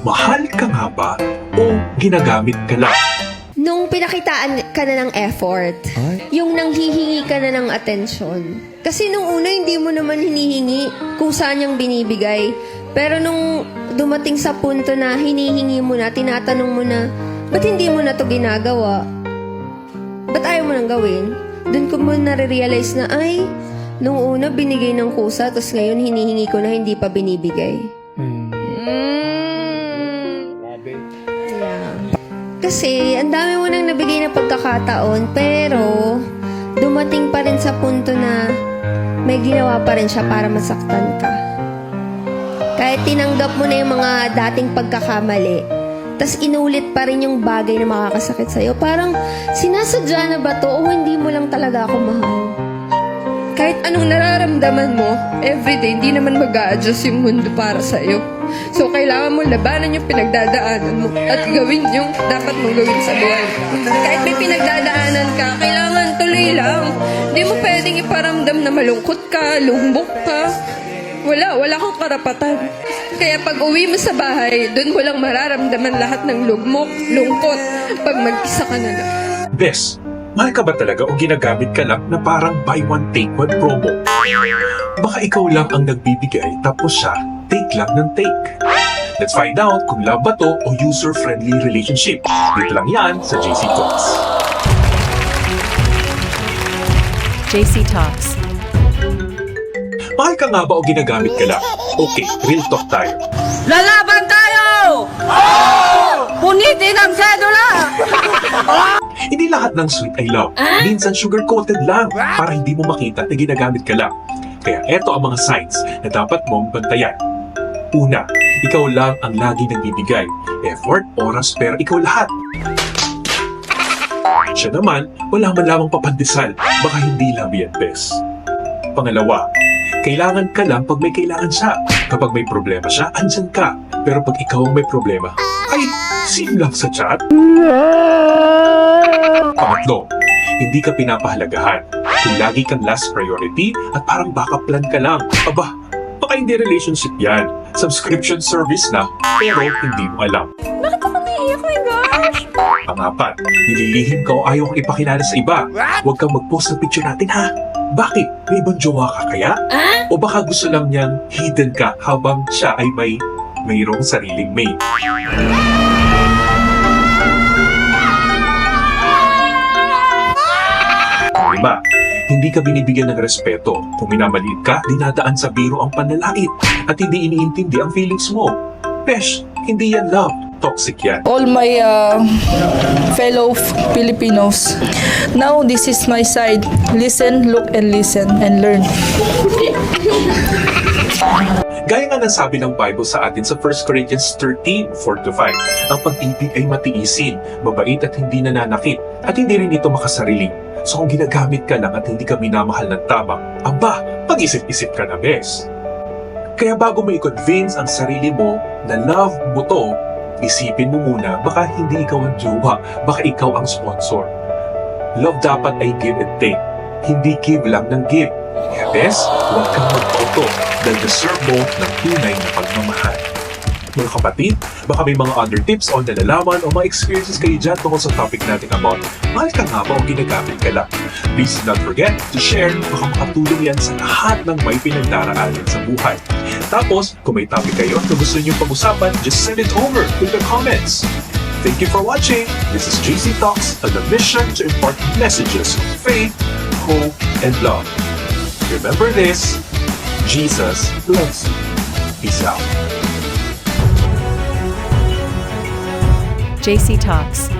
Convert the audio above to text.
mahal ka nga ba o ginagamit ka lang? Nung pinakitaan ka na ng effort, yung nanghihingi ka na ng atensyon. Kasi nung una, hindi mo naman hinihingi kung saan yung binibigay. Pero nung dumating sa punto na hinihingi mo na, tinatanong mo na, ba't hindi mo na to ginagawa? Ba't ayaw mo nang gawin? Doon ko mo nare-realize na, ay, nung una binigay ng kusa, tapos ngayon hinihingi ko na hindi pa binibigay. Kasi, ang dami mo nang nabigay na pagkakataon, pero dumating pa rin sa punto na may ginawa pa rin siya para masaktan ka. Kahit tinanggap mo na yung mga dating pagkakamali, tas inulit pa rin yung bagay na makakasakit sa'yo. Parang, sinasadya na ba to o hindi mo lang talaga ako mahal? Kahit anong nararamdaman mo, everyday, hindi naman mag adjust yung mundo para sa'yo. So, kailangan mo labanan yung pinagdadaanan mo at gawin yung dapat mong gawin sa buhay. Kahit may pinagdadaanan ka, kailangan tuloy lang. Hindi mo pwedeng iparamdam na malungkot ka, lumbok ka. Wala, wala kang karapatan. Kaya pag uwi mo sa bahay, doon mo lang mararamdaman lahat ng lugmok, lungkot, pag mag-isa ka na lang. Bes, mahal ka ba talaga o ginagamit ka lang na parang buy one take one promo? Baka ikaw lang ang nagbibigay tapos siya take lang ng take. Let's find out kung love ba to o user-friendly relationship. Dito lang yan sa JC Talks. JC Talks. Mahal ka nga ba o ginagamit ka lang? Okay, real talk tayo. Lalaban tayo! Hindi lahat ng sweet ay love. Minsan sugar-coated lang para hindi mo makita na ginagamit ka lang. Kaya eto ang mga signs na dapat mong bantayan. Una, ikaw lang ang lagi nagbibigay. Effort, oras, pero ikaw lahat. Siya naman, wala man lamang papandesal. Baka hindi love yan, bes. Pangalawa, kailangan ka lang pag may kailangan siya. Kapag may problema siya, andyan ka. Pero pag ikaw ang may problema, ay, sim lang sa chat. Pangatlo, hindi ka pinapahalagahan. Kung lagi kang last priority at parang backup plan ka lang. Aba, baka hindi relationship yan. Subscription service na, pero hindi mo alam. Bakit ako naiiyak? my gosh! Pangapat, nililihim ka o ayaw kang ipakilala sa iba. Huwag kang mag-post ng picture natin ha. Bakit? May ibang jowa ka kaya? O baka gusto lang niyang hidden ka habang siya ay may mayroong sariling mate. Hindi ka binibigyan ng respeto. Kung minamaliit ka, dinadaan sa biro ang panlalait at hindi iniintindi ang feelings mo. Pesh, hindi yan love. Toxic yan. All my uh, fellow Filipinos, now this is my side. Listen, look, and listen, and learn. Gaya nga ng sabi ng Bible sa atin sa 1 Corinthians 13, 4-5, ang pag-ibig ay matiisin, mabait at hindi nananakit, at hindi rin ito makasarili. So kung ginagamit ka lang at hindi ka minamahal ng tama, aba, pag-isip-isip ka na, bes. Kaya bago mo i-convince ang sarili mo na love mo to, isipin mo muna, baka hindi ikaw ang jowa, baka ikaw ang sponsor. Love dapat ay give and take, hindi give lang ng give. Kaya bes, huwag kang mag-auto dahil deserve mo ng tunay na pagmamahal. Mga kapatid, baka may mga other tips o nalalaman o mga experiences kayo dyan tungkol sa topic natin about mahal ka nga ba o ginagamit ka lang. Please do not forget to share, baka makatulong yan sa lahat ng may pinagdaraanan sa buhay. Tapos, kung may topic kayo na gusto niyo pag-usapan, just send it over to the comments. Thank you for watching. This is JC Talks, on the mission to impart messages of faith, hope, and love. Remember this, Jesus loves you. Peace out. JC Talks.